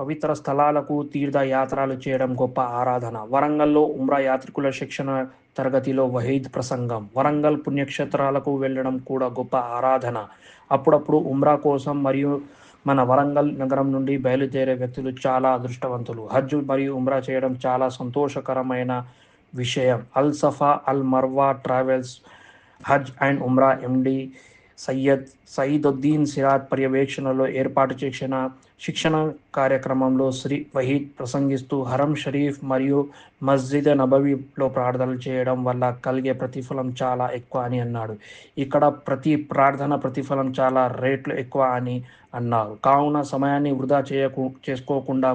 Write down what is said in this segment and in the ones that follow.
పవిత్ర స్థలాలకు తీర్థయాత్రలు చేయడం గొప్ప ఆరాధన. వరంగల్లో ఉమ్రా యాత్రికుల శిక్షణ తరగతిలో వహీద్ ప్రసంగం. వరంగల్ పుణ్యక్షేత్రాలకు వెళ్ళడం కూడా గొప్ప ఆరాధన. అప్పుడప్పుడు ఉమ్రా కోసం మరియు మన వరంగల్ నగరం నుండి బయలుదేరే వ్యక్తులు చాలా అదృష్టవంతులు. హజ్ మరియు ఉమ్రా చేయడం చాలా సంతోషకరమైన విషయం. Al Safa Al Marwa travels Hajj and Umrah MD Syed Saeeduddin Sirad పర్యవేక్షణలో ఏర్పాటు చేసిన శిక్షణ కార్యక్రమంలో శ్రీ వహీద్ ప్రసంగిస్తూ హరం షరీఫ్ మరియు మస్జిద్ నబవీలో ప్రార్థనలు చేయడం వల్ల కలిగే ప్రతిఫలం చాలా ఎక్కువ అని అన్నాడు. ఇక్కడ ప్రతి ప్రార్థన ప్రతిఫలం చాలా రేట్లు ఎక్కువ అని అన్నారు. కావున సమయాన్ని వృధా చేయకు చేసుకోకుండా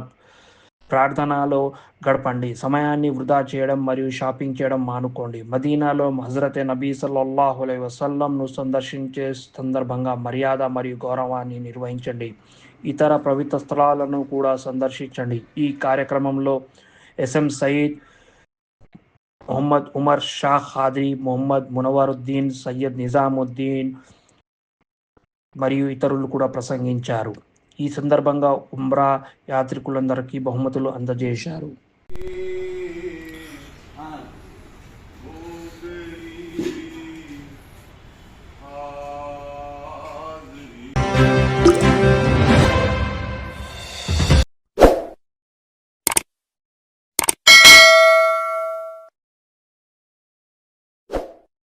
ప్రార్థనలో గడపండి. సమయాన్ని వృధా చేయడం మరియు షాపింగ్ చేయడం మానుకోండి. మదీనాలో హజరత్ నబీ సల్లల్లాహు అలైహి వసల్లంను సందర్శించే సందర్భంగా మర్యాద మరియు గౌరవాన్ని నిర్వహించండి. ఇతర పవిత్ర స్థలాలను కూడా సందర్శించండి. ఈ కార్యక్రమంలో ఎస్ఎం సయీద్ మొహమ్మద్ ఉమర్ షా ఖాద్రీ మొహమ్మద్ మునవరుద్దీన్ సయ్యద్ నిజాముద్దీన్ మరియు ఇతరులు కూడా ప్రసంగించారు. ఈ సందర్భంగా ఉమ్రా యాత్రికులందరికీ బహుమతులు అందజేశారు.